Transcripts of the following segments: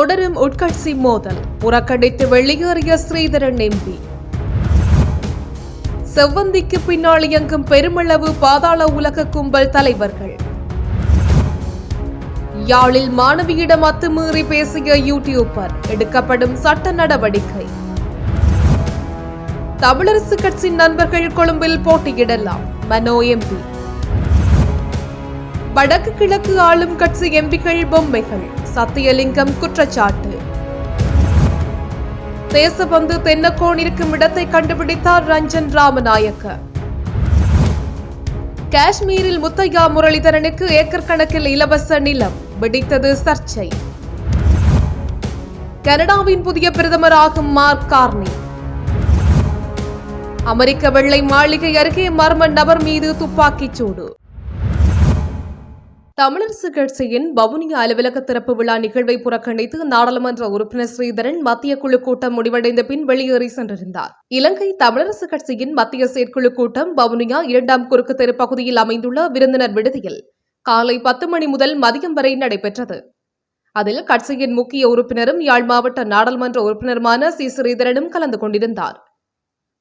தொடரும் உட்கட்சி மோதல். புறக்கணித்து வெளியேறிய ஸ்ரீதரன் எம்பி செவ்வந்திக்கு பின்னால் இயங்கும் பெருமளவு பாதாள உலக கும்பல் தலைவர்கள். யாழில் மாணவியிடம் அத்துமீறி பேசிய யூடியூபர் எடுக்கப்படும் சட்ட நடவடிக்கை. தமிழரசு கட்சி நண்பர்கள் கொழும்பில் போட்டியிடலாம் மனோ எம்பி வடக்கு கிழக்கு ஆளும் கட்சி எம்பிகள் பொம்மைகள். சத்தியலிங்கம் குற்றச்சாட்டு. தேசபந்து தென்னக்கோன் இருக்கும் இடத்தை கண்டுபிடித்தார் ரஞ்சன் ராமநாயக்க. காஷ்மீரில் முத்தையா முரளிதரனுக்கு ஏக்கர் கணக்கில் இலவச நிலம் வெடித்தது சர்ச்சை. கனடாவின் புதிய பிரதமராகும் மார்க் கார்னி. அமெரிக்க வெள்ளை மாளிகை அருகே மர்ம நபர் மீது துப்பாக்கிச் சூடு. தமிழரசு கட்சியின் வவுனியா அலுவலக திறப்பு விழா நிகழ்வை புறக்கணித்து நாடாளுமன்ற உறுப்பினர் ஸ்ரீதரன் மத்திய குழு கூட்டம் முடிவடைந்த பின் வெளியேறி சென்றிருந்தார். இலங்கை தமிழரசு கட்சியின் மத்திய செயற்குழு கூட்டம் வவுனியா இரண்டாம் குறுக்கு தெரு பகுதியில் அமைந்துள்ள விருந்தினர் விடுதியில் காலை பத்து மணி முதல் மதியம் வரை நடைபெற்றது. அதில் கட்சியின் முக்கிய உறுப்பினரும் யாழ் மாவட்ட நாடாளுமன்ற உறுப்பினருமான சி. ஸ்ரீதரனும் கலந்து கொண்டிருந்தார்.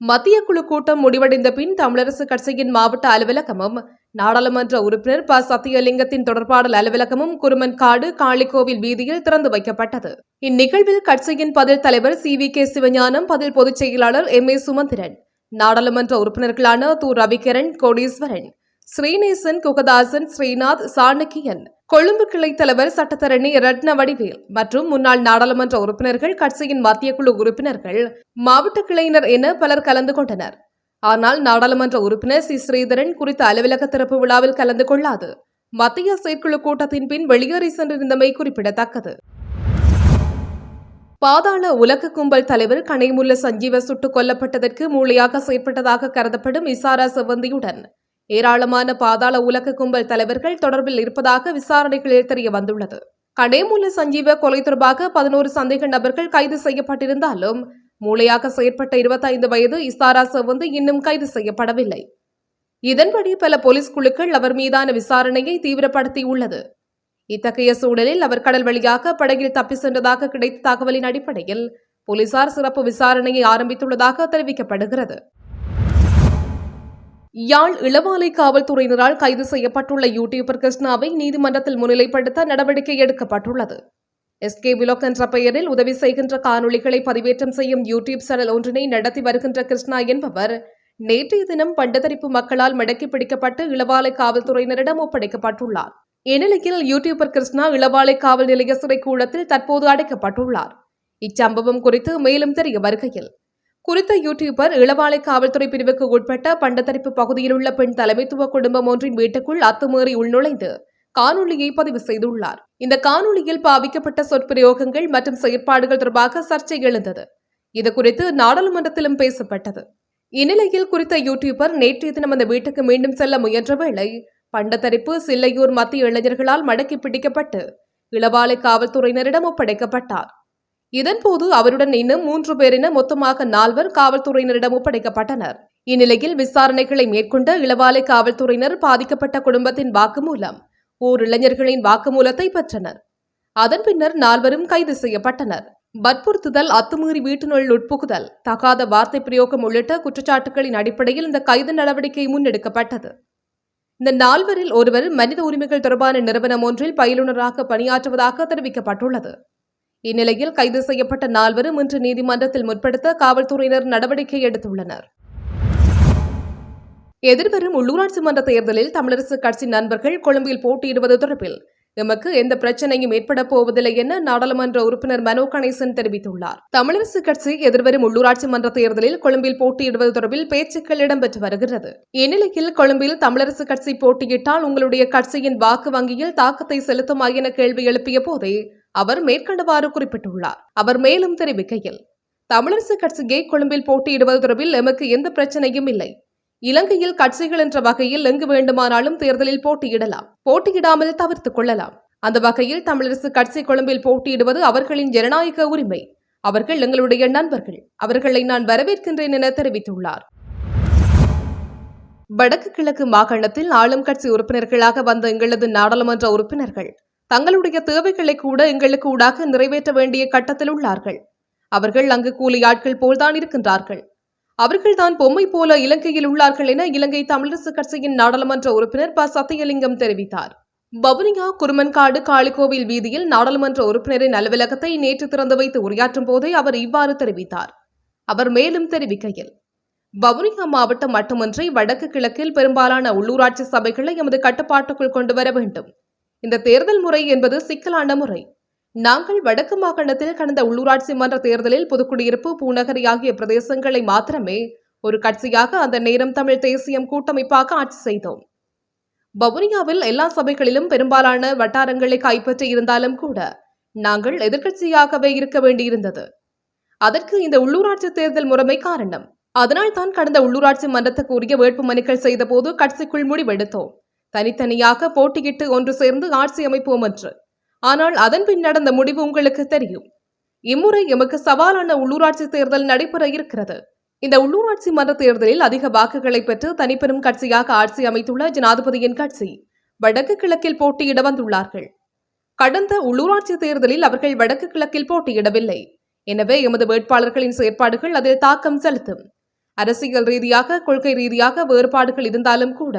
மத்திய குழு கூட்டம் முடிவடைந்த பின் தமிழரசு கட்சியின் மாவட்ட அலுவலகமும் நாடாளுமன்ற உறுப்பினர் ப. சத்தியலிங்கத்தின் தொடர்பாடல் அலுவலகமும் குருமன்காடு காளிக்கோவில் வீதியில் திறந்து வைக்கப்பட்டது. இந்நிகழ்வில் கட்சியின் பதில் தலைவர் சி. வி. கே. சிவஞானம் பதில் பொதுச் செயலாளர் எம். ஏ. சுமந்திரன் நாடாளுமன்ற உறுப்பினர்களான து. ரவிகரன் கோடீஸ்வரன் ஸ்ரீநேசன் குகதாசன் ஸ்ரீநாத் சாணக்கியன் கொழும்பு கிளை தலைவர் சட்டத்தரணி ரத்ன வடிவேல் மற்றும் முன்னாள் நாடாளுமன்ற உறுப்பினர்கள் கட்சியின் மத்திய குழு உறுப்பினர்கள் மாவட்ட கிளையினர் என பலர் கலந்து கொண்டனர். ஆனால் நாடாளுமன்ற உறுப்பினர் சி. ஸ்ரீதரன் குறித்த அலுவலக திறப்பு விழாவில் கலந்து கொள்ளாது. மத்திய செயற்குழு கூட்டத்தின் பின் வெளியேறி சென்றிருந்தமை குறிப்பிடத்தக்கது. பாதாள உலக கும்பல் தலைவர் கனைமுல்ல சஞ்சீவ சுட்டுக் கொல்லப்பட்டதற்கு மூளையாக செயற்பட்டதாக கருதப்படும் இசாரா செவந்தியுடன் ஏராளமான பாதாள உலக கும்பல் தலைவர்கள் தொடர்பில் இருப்பதாக விசாரணைகளில் தெரிய வந்துள்ளது. கனேமுல்ல சஞ்சீவ கொலை தொடர்பாக பதினோரு சந்தேக நபர்கள் கைது செய்யப்பட்டிருந்தாலும் மூளையாக செயற்பட்ட இருபத்தைந்து வயது இசாரா செவந்து இன்னும் கைது செய்யப்படவில்லை. இதன்படி பல போலீஸ் குழுக்கள் அவர் மீதான விசாரணையை தீவிரப்படுத்தியுள்ளது இத்தகைய சூழலில் அவர் கடல் வழியாக படகில் தப்பி சென்றதாக கிடைத்த தகவலின் அடிப்படையில் போலீசார் சிறப்பு விசாரணையை ஆரம்பித்துள்ளதாக தெரிவிக்கப்படுகிறது. யாழ் இளவாலை காவல்துறையினரால் கைது செய்யப்பட்டுள்ள யூடியூபர் கிருஷ்ணாவை நீதிமன்றத்தில் முன்னிலைப்படுத்த நடவடிக்கை எடுக்கப்பட்டுள்ளது. எஸ்கே விலோக் என்ற பெயரில் உதவி செய்கின்ற காணொளிகளை பதிவேற்றம் செய்யும் யூடியூப் சேனல் ஒன்றினை நடத்தி வருகின்ற கிருஷ்ணா என்பவர் நேற்றைய தினம் பண்டதரிப்பு மக்களால் மடக்கி பிடிக்கப்பட்டு இளவாலை காவல்துறையினரிடம் ஒப்படைக்கப்பட்டுள்ளார். இந்நிலையில் யூடியூபர் கிருஷ்ணா இளவாலை காவல் நிலைய சிறை கூடத்தில் தற்போது அடைக்கப்பட்டுள்ளார். இச்சம்பவம் குறித்து மேலும் தெரிய வருகையில் குறித்த யூடியூபர் இளவாலை காவல்துறை பிரிவுக்கு உட்பட்ட பண்டத்தரிப்பு பகுதியில் உள்ள பெண் தலைமைத்துவ குடும்பம் ஒன்றின் வீட்டுக்குள் அத்துமீறி உள்நுழைந்து காணொளியை பதிவு செய்துள்ளார். இந்த காணொலியில் பாவிக்கப்பட்ட சொற்பிரயோகங்கள் மற்றும் செயற்பாடுகள் தொடர்பாக சர்ச்சை எழுந்தது. இது குறித்து நாடாளுமன்றத்திலும் பேசப்பட்டது. இந்நிலையில் குறித்த யூடியூபர் நேற்றைய தினம் அந்த வீட்டுக்கு மீண்டும் செல்ல முயன்ற வேளை பண்டத்தரிப்பு சில்லையூர் மத்திய இளைஞர்களால் மடக்கி பிடிக்கப்பட்டு இளவாலை காவல்துறையினரிடம் ஒப்படைக்கப்பட்டார். இதன்போது அவருடன் இன்னும் மூன்று பேரின மொத்தமாக நால்வர் காவல்துறையினரிடம் ஒப்படைக்கப்பட்டனர். இந்நிலையில் விசாரணைகளை மேற்கொண்ட இளவாலை காவல்துறையினர் பாதிக்கப்பட்ட குடும்பத்தின் வாக்குமூலம் ஓர் இளைஞர்களின் வாக்குமூலத்தை பெற்றனர். அதன் பின்னர் நால்வரும் கைது செய்யப்பட்டனர். வற்புறுத்துதல் அத்துமீறி வீட்டினுள் உட்புகுதல் தகாத வார்த்தை பிரயோகம் உள்ளிட்ட குற்றச்சாட்டுகளின் அடிப்படையில் இந்த கைது நடவடிக்கை முன்னெடுக்கப்பட்டது. இந்த நால்வரில் ஒருவர் மனித உரிமைகள் தொடர்பான நிறுவனம் ஒன்றில் பயிலுநராக பணியாற்றுவதாக தெரிவிக்கப்பட்டுள்ளது. இந்நிலையில் கைது செய்யப்பட்ட நால்வரும் இன்று நீதிமன்றத்தில் முற்படுத்த காவல்துறையினர் நடவடிக்கை எடுத்துள்ளனர். எதிர்வரும் உள்ளூராட்சி மன்ற தேர்தலில் தமிழரசு கட்சி நண்பர்கள் கொழும்பில் போட்டியிடுவது தொடர்பில் எமக்கு எந்த பிரச்சனையும் ஏற்பட போவதில்லை என நாடாளுமன்ற உறுப்பினர் மனோ கணேசன் தெரிவித்துள்ளார். தமிழரசு கட்சி எதிர்வரும் உள்ளூராட்சி மன்ற தேர்தலில் கொழும்பில் போட்டியிடுவது தொடர்பில் பேச்சுக்கள் இடம்பெற்று வருகிறது. இந்நிலையில் கொழும்பில் தமிழரசு கட்சி போட்டியிட்டால் உங்களுடைய கட்சியின் வாக்கு வங்கியில் தாக்கத்தை செலுத்துமா என கேள்வி எழுப்பிய போதே அவர் மேற்கண்டவாறு குறிப்பிட்டுள்ளார். அவர் மேலும் தெரிவிக்கையில் தமிழரசு கட்சியை கொழும்பில் போட்டியிடுவது தொடர்பில் எமக்கு எந்த பிரச்சனையும் இல்லை. இலங்கையில் கட்சிகள் என்ற வகையில் எங்கு வேண்டுமானாலும் தேர்தலில் போட்டியிடலாம். போட்டியிடாமல் தவிர்த்துக் கொள்ளலாம். அந்த வகையில் தமிழரசு கட்சி கொழும்பில் போட்டியிடுவது அவர்களின் ஜனநாயக உரிமை. அவர்கள் எங்களுடைய நண்பர்கள். அவர்களை நான் வரவேற்கின்றேன் என தெரிவித்துள்ளார். வடக்கு கிழக்கு மாகாணத்தில் ஆளும் கட்சி உறுப்பினர்களாக வந்த எங்களது நாடாளுமன்ற உறுப்பினர்கள் தங்களுடைய தேவைகளை கூட எங்களுக்கு ஊடாக நிறைவேற்ற வேண்டிய கட்டத்தில் உள்ளார்கள். அவர்கள் அங்கு கூலி ஆட்கள் போல்தான் இருக்கின்றார்கள். அவர்கள்தான் பொம்மை போல இலங்கையில் உள்ளார்கள் என இலங்கை தமிழரசு கட்சியின் நாடாளுமன்ற உறுப்பினர் ப. சத்தியலிங்கம் தெரிவித்தார். வவுனியா குருமன்காடு காளிகோவில் வீதியில் நாடாளுமன்ற உறுப்பினரின் அலுவலகத்தை நேற்று திறந்து வைத்து உரையாற்றும் போதே அவர் இவ்வாறு தெரிவித்தார். அவர் மேலும் தெரிவிக்கையில் வவுனியா மாவட்டம் மட்டுமன்றி வடக்கு கிழக்கில் பெரும்பாலான உள்ளூராட்சி சபைகளை எமது கட்டுப்பாட்டுக்குள் கொண்டு வர வேண்டும். இந்த தேர்தல் முறை என்பது சிக்கலான முறை. நாங்கள் வடக்கு மாகாணத்தில் கடந்த உள்ளூராட்சி மன்ற தேர்தலில் புதுக்குடியிருப்பு பூநகரி ஆகிய பிரதேசங்களை மாத்திரமே ஒரு கட்சியாக அந்த நேரம் தமிழ் தேசியம் கூட்டமைப்பாக ஆட்சி செய்தோம். வவுனியாவில் எல்லா சபைகளிலும் பெரும்பாலான வட்டாரங்களை கைப்பற்றி இருந்தாலும் கூட நாங்கள் எதிர்க்கட்சியாகவே இருக்க வேண்டியிருந்தது. அதற்கு இந்த உள்ளூராட்சி தேர்தல் முறைமை காரணம். அதனால் தான் கடந்த உள்ளூராட்சி மன்றத்துக்கு உரிய வேட்பு மனுக்கள் செய்தபோது கட்சிக்குள் முடிவெடுத்தோம். தனித்தனியாக போட்டியிட்டு ஒன்று சேர்ந்து ஆட்சி அமைப்போம் என்று. ஆனால் அதன் பின் நடந்த முடிவு உங்களுக்கு தெரியும். இம்முறை எமக்கு சவாலான உள்ளூராட்சி தேர்தல் நடைபெற இருக்கிறது. இந்த உள்ளூராட்சி மன்ற தேர்தலில் அதிக வாக்குகளை பெற்று தனிப்பெரும் கட்சியாக ஆட்சி அமைத்துள்ள ஜனாதிபதியின் கட்சி வடக்கு கிழக்கில் போட்டியிட வந்துள்ளார்கள். கடந்த உள்ளூராட்சி தேர்தலில் அவர்கள் வடக்கு கிழக்கில் போட்டியிடவில்லை. எனவே எமது வேட்பாளர்களின் செயற்பாடுகள் அதில் தாக்கம் செலுத்தும். அரசியல் ரீதியாக கொள்கை ரீதியாக வேறுபாடுகள் இருந்தாலும் கூட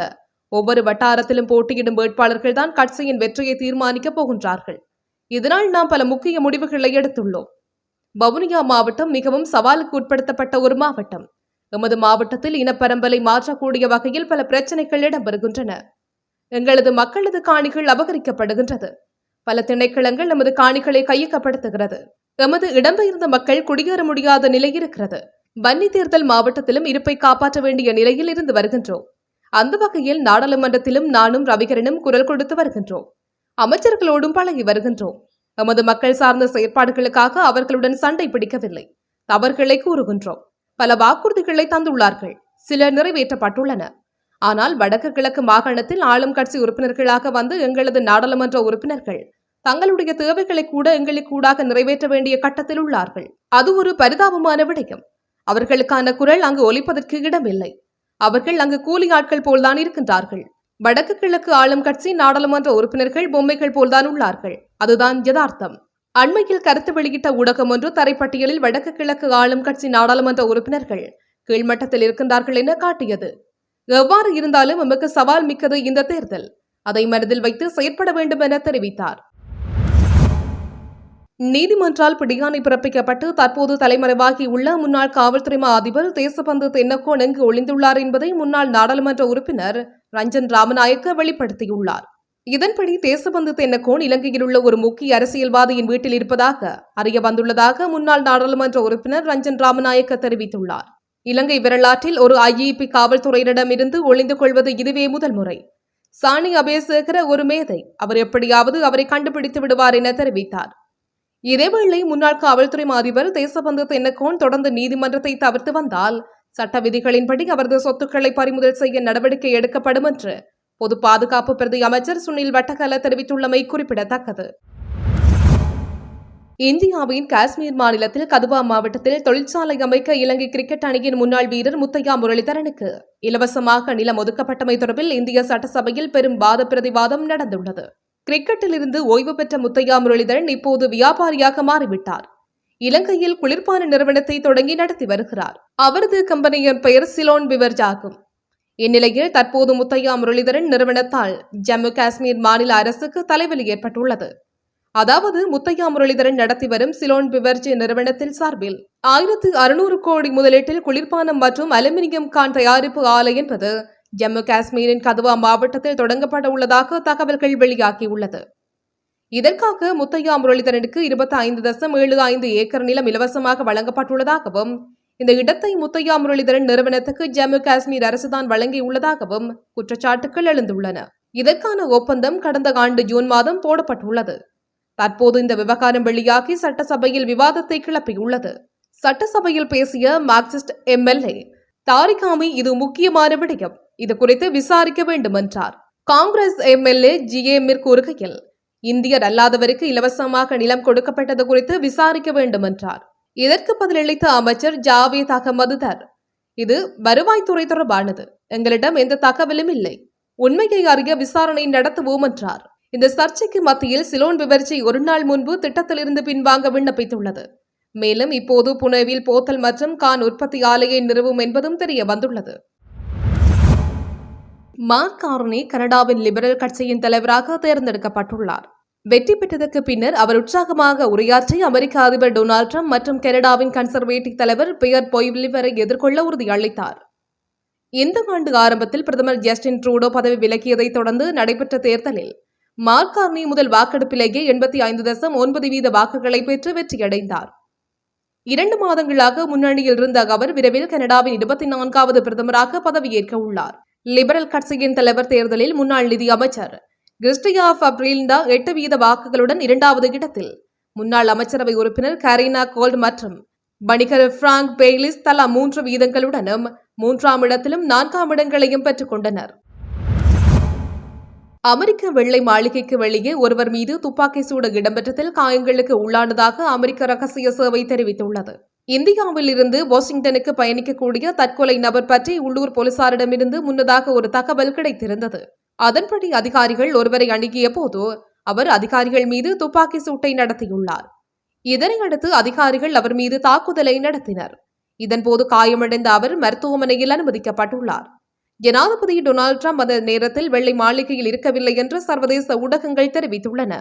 ஒவ்வொரு வட்டாரத்திலும் போட்டியிடும் வேட்பாளர்கள் தான் கட்சியின் வெற்றியை தீர்மானிக்கப் போகின்றார்கள். இதனால் நாம் பல முக்கிய முடிவுகளை எடுத்துள்ளோம். வவுனியா மாவட்டம் மிகவும் சவாலுக்கு உட்படுத்தப்பட்ட ஒரு மாவட்டம். எமது மாவட்டத்தில் இனப்பரம்பலை மாற்றக்கூடிய வகையில் பல பிரச்சனைகள் இடம்பெறுகின்றன. எங்களது மக்களது காணிகள் அபகரிக்கப்படுகின்றது. பல திணைக்களங்கள் நமது காணிகளை கையகப்படுத்துகிறது. எமது இடம்பெயர்ந்த மக்கள் குடியேற முடியாத நிலை இருக்கிறது. வன்னி தேர்தல் மாவட்டத்திலும் இருப்பை காப்பாற்ற வேண்டிய நிலையில் இருந்து வருகின்றோம். அந்த வகையில் நாடாளுமன்றத்திலும் நானும் ரவிகரனும் குரல் கொடுத்து வருகின்றோம். அமைச்சர்களோடும் பழகி வருகின்றோம். எமது மக்கள் சார்ந்த செயற்பாடுகளுக்காக அவர்களுடன் சண்டை பிடிக்கவில்லை. தவறுகளை கூறுகின்றோம். பல வாக்குறுதிகளை தந்துள்ளார்கள். சில நிறைவேற்றப்பட்டுள்ளன. ஆனால் வடக்கு கிழக்கு மாகாணத்தில் ஆளும் கட்சி உறுப்பினர்களாக வந்து எங்களது நாடாளுமன்ற உறுப்பினர்கள் தங்களுடைய தேவைகளை கூட எங்களுக்கு கூடாக நிறைவேற்ற வேண்டிய கட்டத்தில் உள்ளார்கள். அது ஒரு பரிதாபமான விடயம். அவர்களுக்கான குரல் அங்கு ஒலிப்பதற்கு இடமில்லை. அவர்கள் அங்கு கூலி ஆட்கள் போல்தான் இருக்கின்றார்கள். வடக்கு கிழக்கு ஆளும் கட்சி நாடாளுமன்ற உறுப்பினர்கள் பொம்மைகள் போல்தான் உள்ளார்கள். அதுதான் யதார்த்தம். அண்மையில் கருத்து வெளியிட்ட ஊடகம் ஒன்று தரைப்பட்டியலில் வடக்கு கிழக்கு ஆளும் கட்சி நாடாளுமன்ற உறுப்பினர்கள் கீழ்மட்டத்தில் இருக்கின்றார்கள் என காட்டியது. எவ்வாறு இருந்தாலும் எமக்கு சவால் மிக்கது இந்த தேர்தல். அதை மனதில் வைத்து செயற்பட வேண்டும் என தெரிவித்தார். நீதிமன்றால் பிடியாணை பிறப்பிக்கப்பட்டு தற்போது தலைமறைவாகியுள்ள முன்னாள் காவல்துறை மா அதிபர் தேசபந்து தென்னக்கோன் எங்கு ஒளிந்துள்ளார் என்பதை முன்னாள் நாடாளுமன்ற உறுப்பினர் ரஞ்சன் ராமநாயக்க வெளிப்படுத்தியுள்ளார். இதன்படி தேசபந்து தென்னக்கோன் இலங்கையில் உள்ள ஒரு முக்கிய அரசியல்வாதியின் வீட்டில் இருப்பதாக அறிய வந்துள்ளதாக முன்னாள் நாடாளுமன்ற உறுப்பினர் ரஞ்சன் ராமநாயக்க தெரிவித்துள்ளார். இலங்கை வரலாற்றில் ஒரு ஐஇபி காவல்துறையினரிடமிருந்து ஒளிந்து கொள்வது இதுவே முதல் முறை. சாணி அபேசேகர ஒரு மேதை அவர் எப்படியாவது அவரை கண்டுபிடித்து விடுவார் என தெரிவித்தார். இதேவேளை முன்னாள் காவல்துறை அதிபர் தேசபந்து தென்னக்கோன் தொடர்ந்து நீதிமன்றத்தை தவிர்த்து வந்தால் சட்ட விதிகளின்படி அவரது சொத்துக்களை பறிமுதல் செய்ய நடவடிக்கை எடுக்கப்படும் என்று பொது பாதுகாப்பு பிரதி அமைச்சர் சுனில் வட்டகல தெரிவித்துள்ளமை குறிப்பிடத்தக்கது. இந்தியாவின் காஷ்மீர் மாநிலத்தில் கதுவா மாவட்டத்தில் தொழிற்சாலை அமைக்க இலங்கை கிரிக்கெட் அணியின் முன்னாள் வீரர் முத்தையா முரளிதரனுக்கு இலவசமாக நிலம் ஒதுக்கப்பட்டமை தொடர்பில் இந்திய சட்டசபையில் பெரும் வாத பிரதிவாதம் நடந்துள்ளது. கிரிக்கெட்டிலிருந்து ஓய்வு பெற்ற முத்தையா முரளிதரன் இப்போது வியாபாரியாக மாறிவிட்டார். இலங்கையில் குளிர்பான நிறுவனத்தை தொடங்கி நடத்தி வருகிறார். அவரது கம்பெனியின் பெயர் சிலோன் பிவர்ஜ் ஆகும் இந்நிலையில் தற்போது முத்தையா முரளிதரன் நிறுவனத்தால் ஜம்மு காஷ்மீர் மாநில அரசுக்கு தலைவலி ஏற்பட்டுள்ளது. அதாவது முத்தையா முரளிதரன் நடத்தி வரும் சிலோன் பிவர்ஜி நிறுவனத்தில் சார்பில் ஆயிரத்து அறுநூறு கோடி முதலீட்டில் குளிர்பானம் மற்றும் அலுமினியம் கான் தயாரிப்பு ஆலை என்பது ஜம்மு காஷ்மீரின் கதுவா மாவட்டத்தில் தொடங்கப்பட உள்ளதாக தகவல்கள் வெளியாகியுள்ளது. இதற்காக முத்தையா முரளிதரனுக்கு இருபத்தி ஐந்து தசம் ஏழு ஐந்து ஏக்கர் நிலம் இலவசமாக வழங்கப்பட்டுள்ளதாகவும் இந்த இடத்தை முத்தையா முரளிதரன் நிறுவனத்துக்கு ஜம்மு காஷ்மீர் அரசுதான் வழங்கியுள்ளதாகவும் குற்றச்சாட்டுகள் எழுந்துள்ளன. இதற்கான ஒப்பந்தம் கடந்த ஆண்டு ஜூன் மாதம் போடப்பட்டுள்ளது. தற்போது இந்த விவகாரம் வெளியாகி சட்டசபையில் விவாதத்தை கிளப்பியுள்ளது. சட்டசபையில் பேசிய மார்க்சிஸ்ட் எம்எல்ஏ தாரிகாமி இது முக்கியமான விடயம். இது குறித்து விசாரிக்க வேண்டும் என்றார் காங்கிரஸ் எம்எல்ஏ ஜி. எம்மிர் கூறுகையில் இந்தியர் அல்லாதவருக்கு இலவசமாக நிலம் கொடுக்கப்பட்டது குறித்து விசாரிக்க வேண்டும் என்றார் இதற்கு பதிலளித்த அமைச்சர் ஜாவேத் அகமது தர் இது வருவாய்த்துறை தொடர்பானது. எங்களிடம் எந்த தகவலும் இல்லை. உண்மையை அறிய விசாரணை நடத்துவோம் என்றார் இந்த சர்ச்சைக்கு மத்தியில் சிலோன் பிபர்ச்சி ஒரு நாள் முன்பு திட்டத்திலிருந்து பின்வாங்க விண்ணப்பித்துள்ளது. மேலும் இப்போது புனேவில் போத்தல் மற்றும் கான் உற்பத்தி ஆலையை நிறுவும் என்பதும் தெரிய வந்துள்ளது. மார்க் கார்னி கனடாவின் லிபரல் கட்சியின் தலைவராக தேர்ந்தெடுக்கப்பட்டுள்ளார். வெற்றி பெற்றதற்கு பின்னர் அவர் உற்சாகமாக உரையாற்றி அமெரிக்க அதிபர் டொனால்ட் ட்ரம்ப் மற்றும் கனடாவின் கன்சர்வேட்டிவ் தலைவர் பியர் பொய்லிவரை எதிர்கொள்ள உறுதியளித்தார். இந்த ஆண்டு ஆரம்பத்தில் பிரதமர் ஜஸ்டின் ட்ரூடோ பதவி விலக்கியதைத் தொடர்ந்து நடைபெற்ற தேர்தலில் மார்க் கார்னி முதல் வாக்கெடுப்பிலேயே எண்பத்தி ஐந்து தசம் ஒன்பது வீத வாக்குகளை பெற்று வெற்றியடைந்தார். இரண்டு மாதங்களாக முன்னணியில் இருந்த அவர் விரைவில் கனடாவின் இருபத்தி நான்காவது பிரதமராக பதவியேற்க உள்ளார் லிபரல் கட்சியின் தலைவர் தேர்தலில் முன்னாள் நிதி அமைச்சர் கிறிஸ்டியா ஃபப்ரில்டா எட்டு வீத வாக்குகளுடன் இரண்டாவது இடத்தில். முன்னாள் அமைச்சரவை உறுப்பினர் கரீனா கோல்ட் மற்றும் வணிகர் பிராங்க் பெய்லிஸ் தலா மூன்று வீதங்களுடனும் மூன்றாம் இடத்திலும் நான்காம் இடங்களையும் பெற்றுக் கொண்டனர். அமெரிக்க வெள்ளை மாளிகைக்கு வெளியே ஒருவர் மீது துப்பாக்கி சூட இடம்பெற்றதில் காயங்களுக்கு உள்ளானதாக அமெரிக்க ரகசிய சேவை தெரிவித்துள்ளது. இந்தியாவில் இருந்து வாஷிங்டனுக்கு பயணிக்கக்கூடிய தற்கொலை நபர் பற்றி உள்ளூர் போலீசாரிடமிருந்து முன்னதாக ஒரு தகவல் கிடைத்திருந்தது. அதன்படி அதிகாரிகள் ஒருவரை அணுகிய போது அவர் அதிகாரிகள் மீது துப்பாக்கி சூட்டை நடத்தியுள்ளார். இதனையடுத்து அதிகாரிகள் அவர் மீது தாக்குதலை நடத்தினர். இதன்போது காயமடைந்த அவர் மருத்துவமனையில் அனுமதிக்கப்பட்டுள்ளார். ஜனாதிபதி டொனால்டு ட்ரம்ப் அந்த நேரத்தில் வெள்ளை மாளிகையில் இருக்கவில்லை என்று சர்வதேச ஊடகங்கள் தெரிவித்துள்ளன.